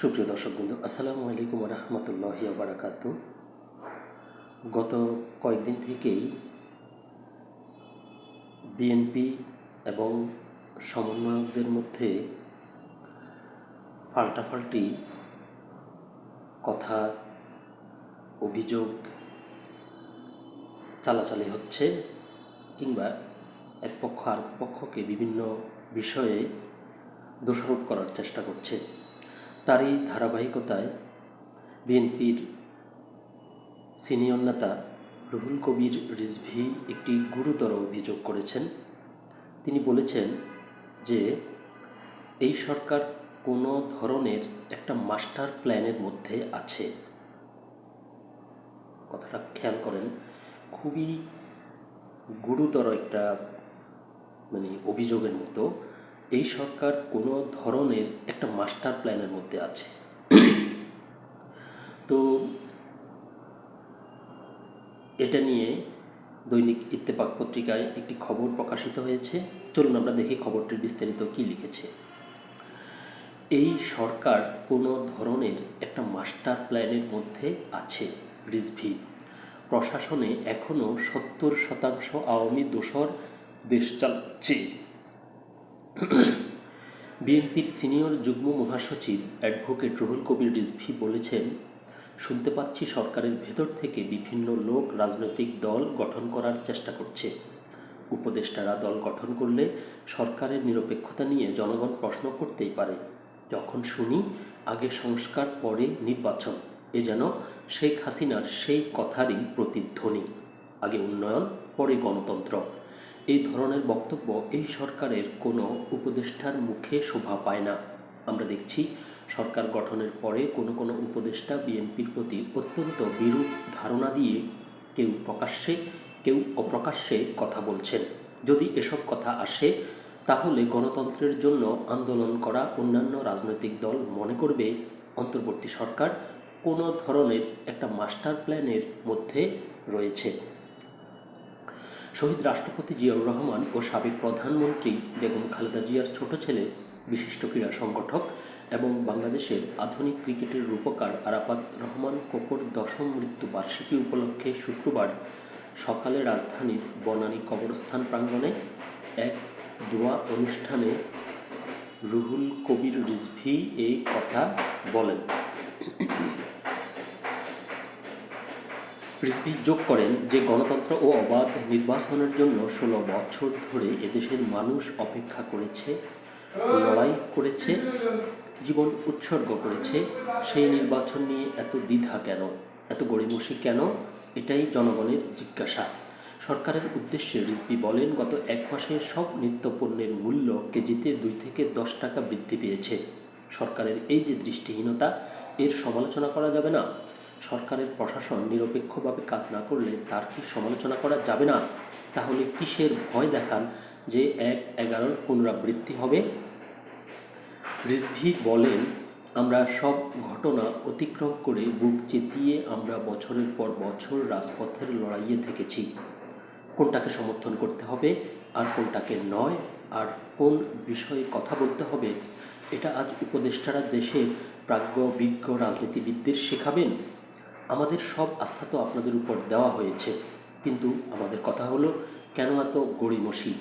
সুপ্রিয় দর্শক বিন্দু আসসালামু আলাইকুম রহমতুল্লাহি বারাকাত গত কয়েকদিন থেকেই বিএনপি এবং সমন্বয়কদের মধ্যে ফাল্টাফাল্টি কথা, অভিযোগ, চালাচালি হচ্ছে কিংবা এক পক্ষ আর পক্ষকে বিভিন্ন বিষয়ে দোষারোপ করার চেষ্টা করছে। তারই ধারাবাহিকতায় বিএনপির সিনিয়র নেতা রুহুল কবির রিজভি একটি গুরুতর অভিযোগ করেছেন। তিনি বলেছেন যে, এই সরকার কোনো ধরনের একটা মাস্টার প্ল্যানের মধ্যে আছে। কথাটা খেয়াল করেন, খুবই গুরুতর একটা মানে অভিযোগের মতো। এই সরকার কোনো ধরনের একটা মাস্টার প্ল্যানের মধ্যে আছে। তো এটা নিয়ে দৈনিক ইত্তেফাক পত্রিকায় একটি খবর প্রকাশিত হয়েছে। চলুন আমরা দেখি খবরটির বিস্তারিত কী লিখেছে। এই সরকার কোনো ধরনের একটা মাস্টার প্ল্যানের মধ্যে আছে, রিজভি। প্রশাসনে এখনও সত্তর শতাংশ আওয়ামী দোসর দেশ চালাচ্ছে। বিএনপির সিনিয়র যুগ্ম মহাসচিব অ্যাডভোকেট রুহুল কবির রিজভি বলেছেন, শুনতে পাচ্ছি সরকারের ভেতর থেকে বিভিন্ন লোক রাজনৈতিক দল গঠন করার চেষ্টা করছে। উপদেষ্টারা দল গঠন করলে সরকারের নিরপেক্ষতা নিয়ে জনগণ প্রশ্ন করতেই পারে। যখন শুনি, আগে সংস্কার, পরে নির্বাচন। এ যেন শেখ হাসিনার সেই কথারই প্রতিধ্বনি। আগে উন্নয়ন, পরে গণতন্ত্র। এই ধরনের বক্তব্য এই সরকারের কোনো উপদেষ্টার মুখে শোভা পায় না। আমরা দেখছি সরকার গঠনের পরে কোনো কোনো উপদেষ্টা বিএনপির প্রতি অত্যন্ত বিরূপ ধারণা দিয়ে কেউ প্রকাশ্যে, কেউ অপ্রকাশ্যে কথা বলছেন। যদি এসব কথা আসে, তাহলে গণতন্ত্রের জন্য আন্দোলন করা অন্যান্য রাজনৈতিক দল মনে করবে অন্তর্বর্তী সরকার কোনো ধরনের একটা মাস্টার প্ল্যানের মধ্যে রয়েছে। শহীদ রাষ্ট্রপতি জিয়াউর রহমান ও সাবেক প্রধানমন্ত্রী বেগম খালেদা জিয়ার ছোট ছেলে, বিশিষ্ট ক্রীড়া সংগঠক এবং বাংলাদেশের আধুনিক ক্রিকেটের রূপকার আরাফাত রহমান কোকর দশম মৃত্যু বার্ষিকী উপলক্ষে শুক্রবার সকালে রাজধানীর বনানী কবরস্থান প্রাঙ্গণে এক দোয়া অনুষ্ঠানে রুহুল কবির রিজভি এই কথা বলেন। রিজভি যোগ করেন যে গণতন্ত্র ও অবাধ নির্বাচনের জন্য ষোলো বছর ধরে এদেশের মানুষ অপেক্ষা করেছে, লড়াই করেছে, জীবন উৎসর্গ করেছে। সেই নির্বাচন নিয়ে এত দ্বিধা কেন? এত গড়িমসি কেন? এটাই জনগণের জিজ্ঞাসা। সরকারের উদ্দেশ্যে রিজভি বলেন, গত এক মাসে সব নিত্যপণ্যের মূল্য কেজিতে দুই থেকে দশ টাকা বৃদ্ধি পেয়েছে। সরকারের এই যে দৃষ্টিহীনতা, এর সমালোচনা করা যাবে না? সরকারের প্রশাসন নিরপেক্ষভাবে কাজ না করলে তার কি সমালোচনা করা যাবে না? তাহলে কিসের ভয় দেখান যে এক এগারোর পুনরাবৃত্তি হবে? রিজভি বলেন, আমরা সব ঘটনা অতিক্রম করে বুক চেতিয়ে আমরা বছরের পর বছর রাজপথের লড়াইয়ে থেকেছি। কোনটাকে সমর্থন করতে হবে, আর কোনটাকে নয়, আর কোন বিষয়ে কথা বলতে হবে? এটা আজ উপদেষ্টারা দেশের প্রাজ্ঞ বিজ্ঞ রাজনীতিবিদদের শেখাবেন। আমাদের সব আস্থা তো আপনাদের উপর দেওয়া হয়েছে। কিন্তু আমাদের কথা হলো, কেন এত গড়িমসি?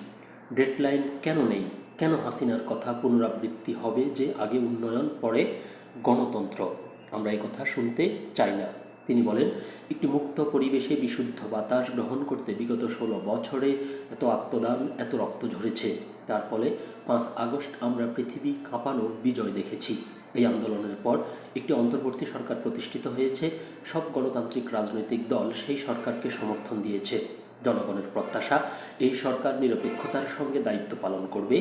ডেডলাইন কেন নেই? কেন হাসিনার কথা পুনরাবৃত্তি হবে যে আগে উন্নয়ন, পরে গণতন্ত্র? আমরা এই কথা শুনতে চাই না। তিনি বলেন, একটি মুক্ত পরিবেশে বিশুদ্ধ বাতাস গ্রহণ করতে বিগত ষোলো বছরে এত আত্মদান, এত রক্ত ঝরেছে। তার ফলে পাঁচ আগস্ট আমরা পৃথিবী কাঁপানো বিজয় দেখেছি। এই আন্দোলনের পর একটি অন্তর্বর্তী সরকার প্রতিষ্ঠিত হয়েছে। সব গণতান্ত্রিক রাজনৈতিক দল সেই সরকারকে সমর্থন দিয়েছে। জনগণের প্রত্যাশা, এই সরকার নিরপেক্ষতার সঙ্গে দায়িত্ব পালন করবে,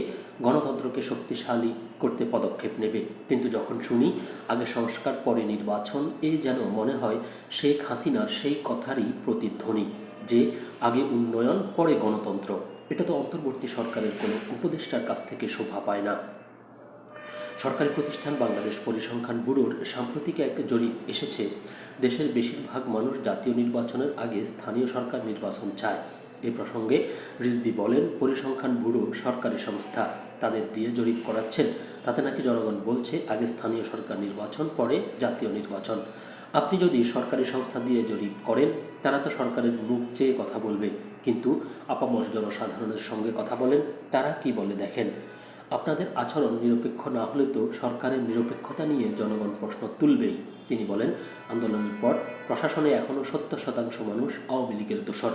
গণতন্ত্রকে শক্তিশালী করতে পদক্ষেপ নেবে। কিন্তু যখন শুনি, আগে সংস্কার, পরে নির্বাচন, এ যেন মনে হয় শেখ হাসিনার সেই কথারই প্রতিধ্বনি, যে আগে উন্নয়ন, পরে গণতন্ত্র। এটা তো অন্তর্বর্তী সরকারের কোনো উপদেষ্টার কাছ থেকে শোভা পায় না। সরকারি প্রতিষ্ঠান বাংলাদেশ পরিসংখ্যান ব্যুরোর সাম্প্রতিক এক জরিপ এসেছে, দেশের বেশিরভাগ মানুষ জাতীয় নির্বাচনের আগে স্থানীয় সরকার নির্বাচন চায়। এ প্রসঙ্গে রিজভি বলেন, পরিসংখ্যান ব্যুরো সরকারি সংস্থা। তাদের দিয়ে জরিপ করাচ্ছেন, তাতে নাকি জনগণ বলছে, আগে স্থানীয় সরকার নির্বাচন, পরে জাতীয় নির্বাচন। আপনি যদি সরকারি সংস্থা দিয়ে জরিপ করেন, তারা তো সরকারের মুখ চেয়ে কথা বলবে। কিন্তু আপামর জনসাধারণের সঙ্গে কথা বলেন, তারা কি বলে দেখেন? আপনাদের আচরণ নিরপেক্ষ না হলে তো সরকারের নিরপেক্ষতা নিয়ে জনগণ প্রশ্ন তুলবেই। তিনি বলেন, আন্দোলনের পর প্রশাসনে এখনও সত্তর শতাংশ মানুষ আওয়ামী লীগের দোষর।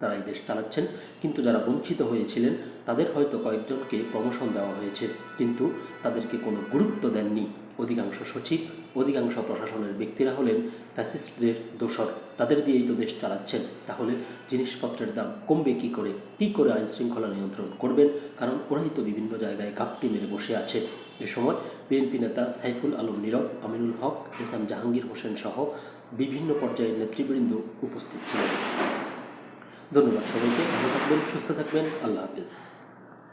তারা এই দেশ চালাচ্ছেন, কিন্তু যারা বঞ্চিত হয়েছিলেন, তাদের হয়তো কয়েকজনকে প্রমোশন দেওয়া হয়েছে, কিন্তু তাদেরকে কোনো গুরুত্ব দেননি। অধিকাংশ সচিব অধিকাংশ প্রশাসনের ব্যক্তিরা হলেন ফ্যাসিস্টদের দোসর তাদের দিয়েই তো দেশ চালাচ্ছেন। তাহলে জিনিসপত্রের দাম কমবে কি করে? কী করে আইন শৃঙ্খলা নিয়ন্ত্রণ করবেন? কারণ ওরাই তো বিভিন্ন জায়গায় ঘাপটি মেরে বসে আছে। এ সময় বিএনপি নেতা সাইফুল আলম নীরব, আমিনুল হক, এস এম জাহাঙ্গীর হোসেন সহ বিভিন্ন পর্যায়ের নেতৃবৃন্দ উপস্থিত ছিলেন। ধন্যবাদ সবাইকে। ভালো থাকবেন, সুস্থ থাকবেন। আল্লাহ হাফিজ।